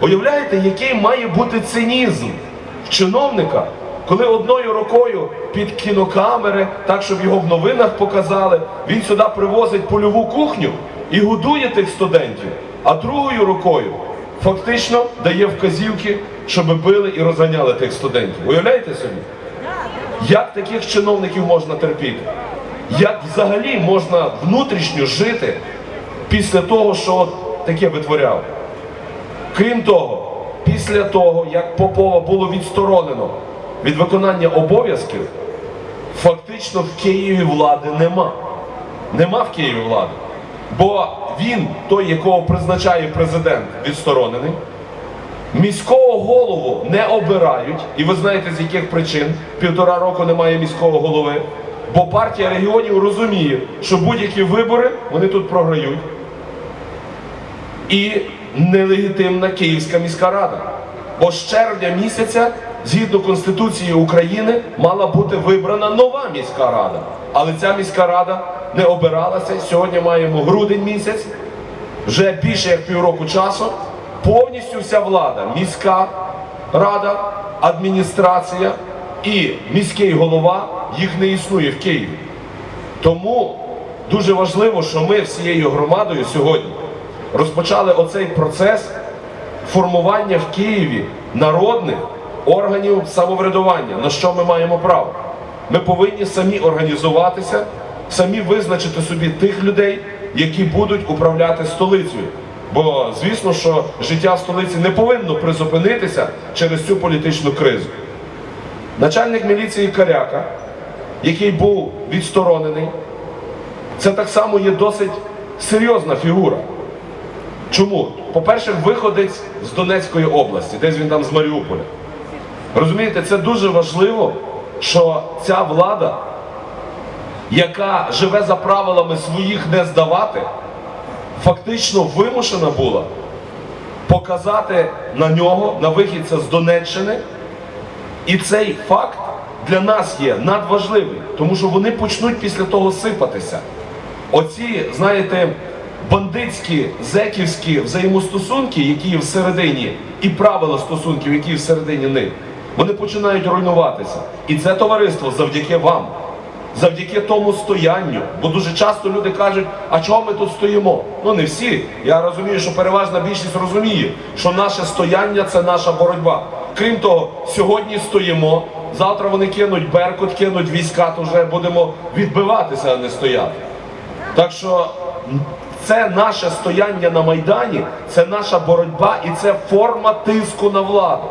Уявляєте, який має бути цинізм в чиновника, коли одною рукою під кінокамери, так щоб його в новинах показали, він сюди привозить польову кухню і годує тих студентів, а другою рукою фактично дає вказівки, щоб били і розганяли тих студентів. Уявляєте собі? Як таких чиновників можна терпіти? Як взагалі можна внутрішньо жити після того, що таке витворяв? Крім того, після того, як Попова було відсторонено від виконання обов'язків, фактично в Києві влади нема. Нема в Києві влади. Бо він, той, якого призначає президент, відсторонений, міського голову не обирають, і ви знаєте з яких причин півтора року немає міського голови. Бо партія регіонів розуміє, що будь-які вибори вони тут програють і нелегітимна Київська міська рада. Бо з червня місяця, згідно Конституції України, мала бути вибрана нова міська рада. Але ця міська рада не обиралася. Сьогодні маємо грудень місяць, вже більше як півроку часу. Повністю вся влада, міська рада, адміністрація і міський голова їх не існує в Києві. Тому дуже важливо, що ми всією громадою сьогодні розпочали оцей процес формування в Києві народних органів самоврядування, на що ми маємо право. Ми повинні самі організуватися, самі визначити собі тих людей, які будуть управляти столицею. Бо звісно, що життя в столиці не повинно призупинитися через цю політичну кризу. Начальник міліції Каряка, який був відсторонений, це так само є досить серйозна фігура. Чому? По-перше, виходець з Донецької області, десь він там з Маріуполя. Розумієте, це дуже важливо, що ця влада, яка живе за правилами своїх не здавати, фактично вимушена була показати на нього, на вихідця з Донеччини. І цей факт для нас є надважливий, тому що вони почнуть після того сипатися. Оці, знаєте, бандитські, зеківські взаємостосунки, які є всередині, і правила стосунків, які є всередині них, вони починають руйнуватися. І це товариство завдяки вам, завдяки тому стоянню. Бо дуже часто люди кажуть, а чого ми тут стоїмо? Ну не всі. Я розумію, що переважна більшість розуміє, що наше стояння це наша боротьба. Крім того, сьогодні стоїмо. Завтра вони кинуть беркут, кинуть війська, то вже будемо відбиватися, а не стояти. Так що це наше стояння на Майдані, це наша боротьба і це форма тиску на владу.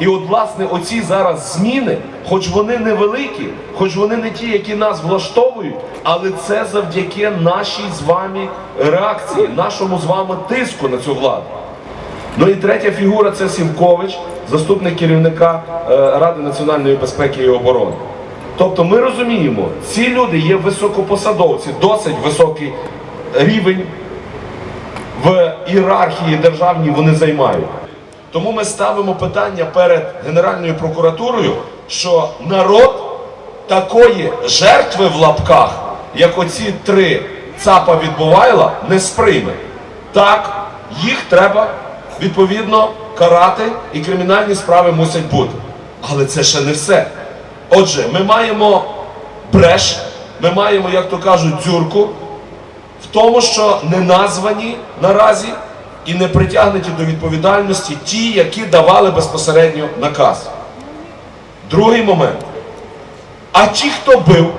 І от, власне, оці зараз зміни, хоч вони невеликі, хоч вони не ті, які нас влаштовують, але це завдяки нашій з вами реакції, нашому з вами тиску на цю владу. Ну і третя фігура це Сімкович, заступник керівника е, Ради національної безпеки і оборони. Тобто ми розуміємо, ці люди є високопосадовці, досить високий рівень в ієрархії державній вони займають. Тому ми ставимо питання перед Генеральною прокуратурою, що народ такої жертви в лапках, як оці три ЦАПа відбувайла, не сприйме. Так, їх треба відповідно карати, і кримінальні справи мусять бути. Але це ще не все. Отже, ми маємо бреш, ми маємо, як то кажуть, дзюрку в тому, що не названі наразі і не притягнуті до відповідальності ті, які давали безпосередньо наказ. Другий момент. А ті, хто бив,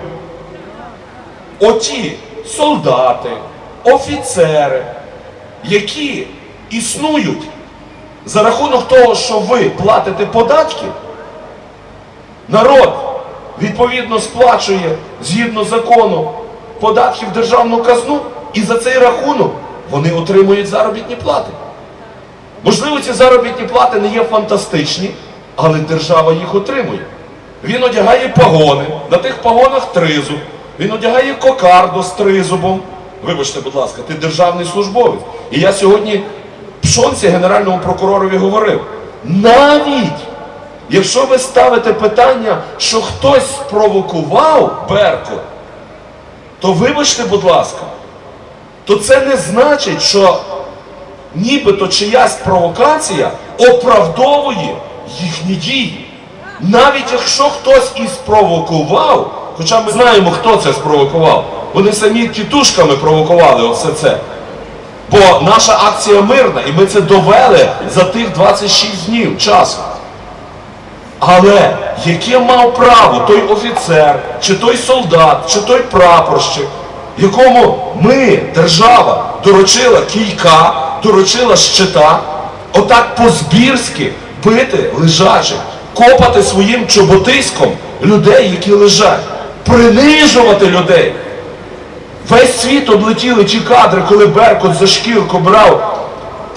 оті солдати, офіцери, які існують за рахунок того, що ви платите податки, народ відповідно сплачує згідно закону податки в державну казну, і за цей рахунок вони отримують заробітні плати. Можливо, ці заробітні плати не є фантастичні, але держава їх отримує. Він одягає пагони, на тих пагонах тризуб, він одягає кокарду з тризубом. Вибачте, будь ласка, ти державний службовець. І я сьогодні в шонці генеральному прокуророві говорив: навіть якщо ви ставите питання, що хтось спровокував Беркут, то вибачте, будь ласка, то це не значить, що нібито чиясь провокація оправдовує їхні дії. Навіть якщо хтось і спровокував, хоча ми знаємо, хто це спровокував, вони самі тітушками провокували оце це. Бо наша акція мирна, і ми це довели за тих 26 днів часу. Але яке мав право той офіцер, чи той солдат, чи той прапорщик, якому ми, держава, доручила кійка, доручила щита, отак по-збірськи бити лежачих, копати своїм чоботиськом людей, які лежать, принижувати людей. Весь світ облетіли ті кадри, коли Беркут за шкірку брав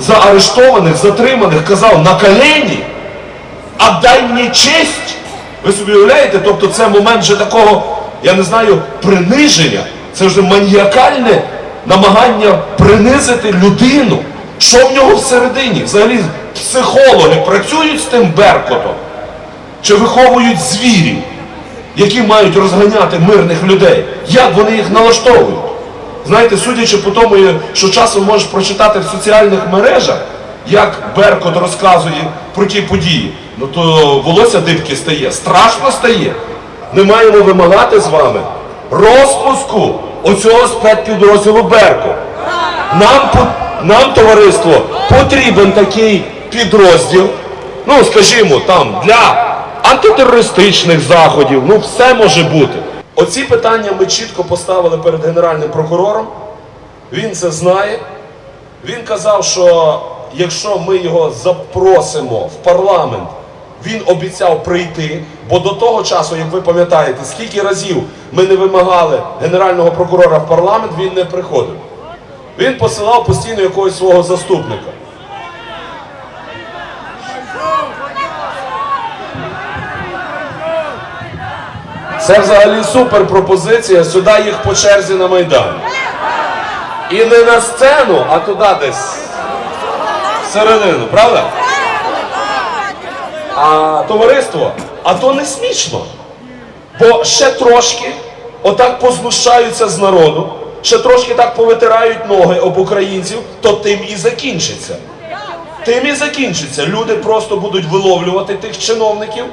заарештованих, затриманих, казав на колені, отдай мені честь. Ви собі уявляєте, тобто це момент вже такого, я не знаю, приниження. Це вже маніакальне намагання принизити людину. Що в нього всередині? Взагалі психологи працюють з тим Беркутом? Чи виховують звірів, які мають розганяти мирних людей? Як вони їх налаштовують? Знаєте, судячи по тому, що часом можеш прочитати в соціальних мережах, як Беркут розказує про ті події, ну то волосся дибки стає, страшно стає. Ми маємо вимагати з вами розпуску оцього спецпідрозділу Беркут. Нам, нам, товариство, потрібен такий підрозділ, ну, скажімо, там, для антитерористичних заходів, ну, все може бути. Оці питання ми чітко поставили перед Генеральним прокурором. Він це знає. Він казав, що якщо ми його запросимо в парламент, він обіцяв прийти, бо до того часу, як ви пам'ятаєте, скільки разів ми не вимагали генерального прокурора в парламент, він не приходив. Він посилав постійно якогось свого заступника. Це взагалі супер пропозиція. Сюди їх по черзі на Майдан. І не на сцену, а туди десь. Всередину, правда? А товариство, а то не смішно. Бо ще трошки отак познущаються з народу, ще трошки так повитирають ноги об українців, то тим і закінчиться. Тим і закінчиться. Люди просто будуть виловлювати тих чиновників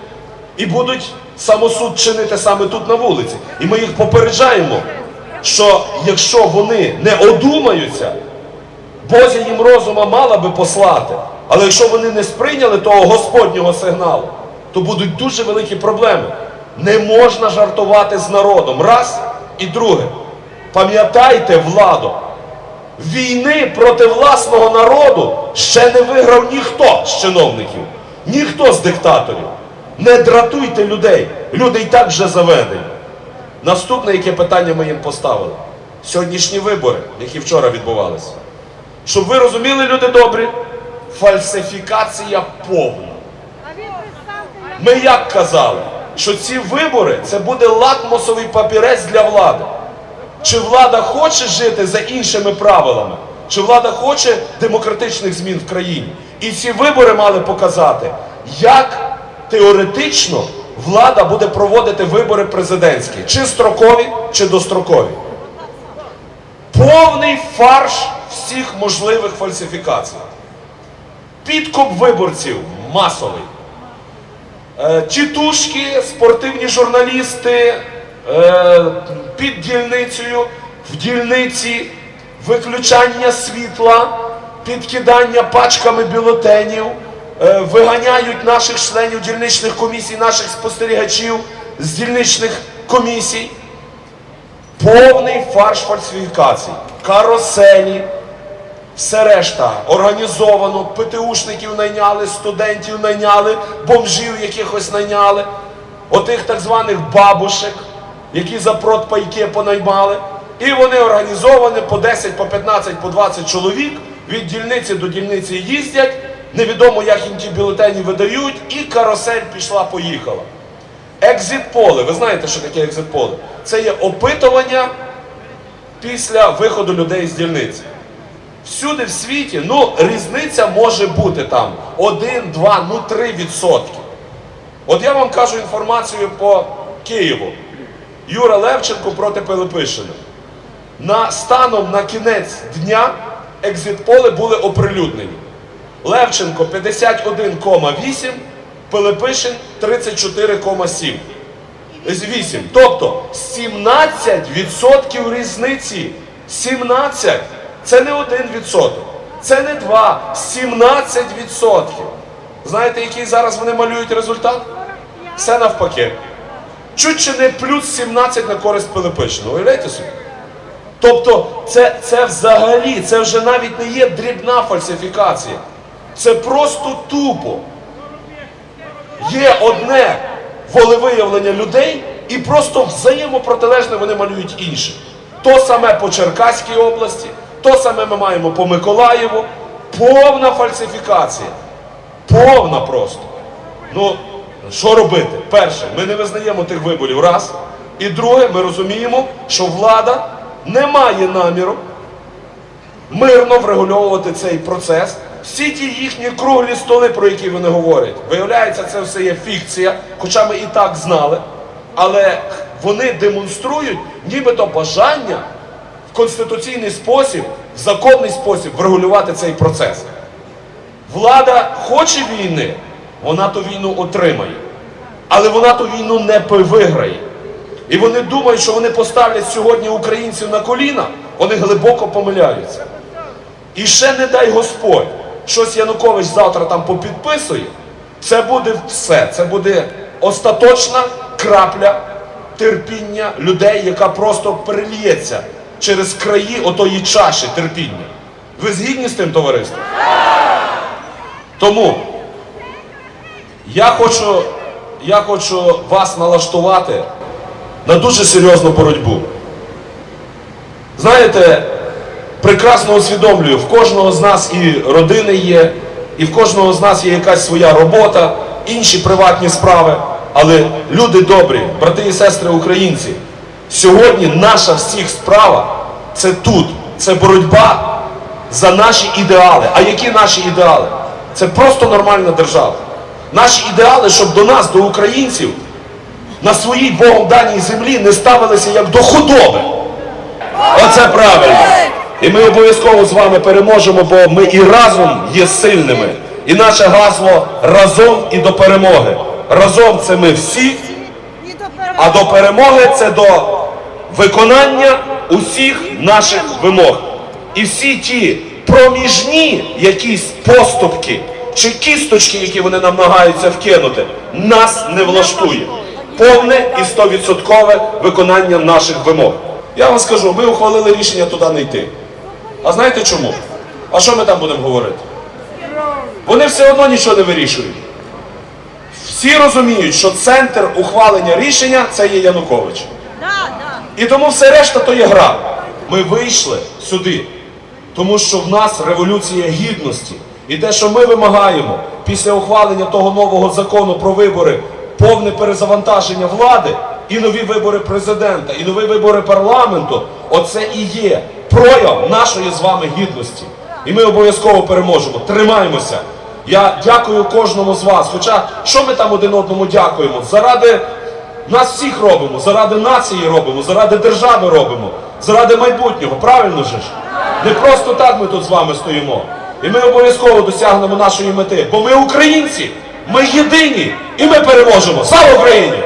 і будуть самосуд чинити саме тут на вулиці. І ми їх попереджаємо, що якщо вони не одумаються, Бозя їм розума мала би послати. Але якщо вони не сприйняли того Господнього сигналу, то будуть дуже великі проблеми. Не можна жартувати з народом. Раз і друге. Пам'ятайте владу. Війни проти власного народу ще не виграв ніхто з чиновників, ніхто з диктаторів. Не дратуйте людей. Люди і так вже заведені. Наступне, яке питання ми їм поставили. Сьогоднішні вибори, які вчора відбувалися. Щоб ви розуміли, люди добрі, фальсифікація повна. Ми як казали, що ці вибори це буде лакмусовий папірець для влади. Чи влада хоче жити за іншими правилами, чи влада хоче демократичних змін в країні? І ці вибори мали показати, як теоретично влада буде проводити вибори президентські, чи строкові, чи дострокові. Повний фарш всіх можливих фальсифікацій. Підкуп виборців масовий. Е, Тітушки, спортивні журналісти е, під дільницею, в дільниці, виключання світла, підкидання пачками бюлетенів, е, виганяють наших членів дільничних комісій, наших спостерігачів з дільничних комісій. Повний фарш фальсифікацій, кароселі, все решта організовано, ПТУшників найняли, студентів найняли, бомжів якихось найняли, отих так званих бабушек, які за продпайки понаймали. І вони організовані по 10, по 15, по 20 чоловік від дільниці до дільниці їздять. Невідомо, як їм ті бюлетені видають, і карусель пішла-поїхала. Екзит-поле. Ви знаєте, що таке екзит-поле? Це є опитування після виходу людей з дільниці. Всюди в світі, ну, різниця може бути там 1, 2, ну 3 відсотки. От я вам кажу інформацію по Києву. Юра Левченко проти Пилипишина. На станом на кінець дня екзитполи були оприлюднені. Левченко 51,8, Пилипишин 34,7. 8. Тобто 17% різниці. 17. Це не 1%. Це не 2. 17%. Знаєте, який зараз вони малюють результат? Все навпаки. Чуть чи не плюс 17 на користь Пилипишина. Уявляєте собі? Тобто, це, це взагалі, це вже навіть не є дрібна фальсифікація. Це просто тупо. Є одне волевиявлення людей, і просто взаємопротилежне вони малюють інше. То саме по Черкаській області, то саме ми маємо по Миколаєву. Повна фальсифікація. Повна просто. Ну, що робити? Перше, ми не визнаємо тих виборів раз. І друге, ми розуміємо, що влада не має наміру мирно врегульовувати цей процес. Всі ті їхні круглі столи, про які вони говорять, виявляється, це все є фікція, хоча ми і так знали. Але вони демонструють нібито бажання конституційний спосіб, законний спосіб врегулювати цей процес. Влада хоче війни, вона ту війну отримає. Але вона ту війну не виграє. І вони думають, що вони поставлять сьогодні українців на коліна, вони глибоко помиляються. І ще не дай Господь, щось Янукович завтра там попідписує, це буде все. Це буде остаточна крапля терпіння людей, яка просто перельється через краї отої чаші терпіння. Ви згідні з тим товариством? Тому я хочу, я хочу вас налаштувати на дуже серйозну боротьбу. Знаєте, прекрасно усвідомлюю, в кожного з нас і родини є, і в кожного з нас є якась своя робота, інші приватні справи. Але люди добрі, брати і сестри українці, сьогодні наша всіх справа це тут, це боротьба за наші ідеали. А які наші ідеали? Це просто нормальна держава. Наші ідеали, щоб до нас, до українців, на своїй Богом даній землі не ставилися як до худоби. Оце правильно. І ми обов'язково з вами переможемо, бо ми і разом є сильними. І наше гасло разом і до перемоги. Разом це ми всі, а до перемоги це до виконання усіх наших вимог. І всі ті проміжні якісь поступки чи кісточки, які вони намагаються вкинути, нас не влаштує. Повне і стовідсоткове виконання наших вимог. Я вам скажу, ми ухвалили рішення туди не йти. А знаєте чому? А що ми там будемо говорити? Вони все одно нічого не вирішують. Всі розуміють, що центр ухвалення рішення це є Янукович. І тому все решта то є гра. Ми вийшли сюди, тому що в нас революція гідності. І те, що ми вимагаємо після ухвалення того нового закону про вибори, повне перезавантаження влади, і нові вибори президента, і нові вибори парламенту, оце і є прояв нашої з вами гідності. І ми обов'язково переможемо. Тримаємося. Я дякую кожному з вас. Хоча що ми там один одному дякуємо? Заради нас всіх робимо, заради нації робимо, заради держави робимо, заради майбутнього. Правильно же ж? Не просто так ми тут з вами стоїмо. І ми обов'язково досягнемо нашої мети. Бо ми українці, ми єдині, і ми переможемо. Слава Україні!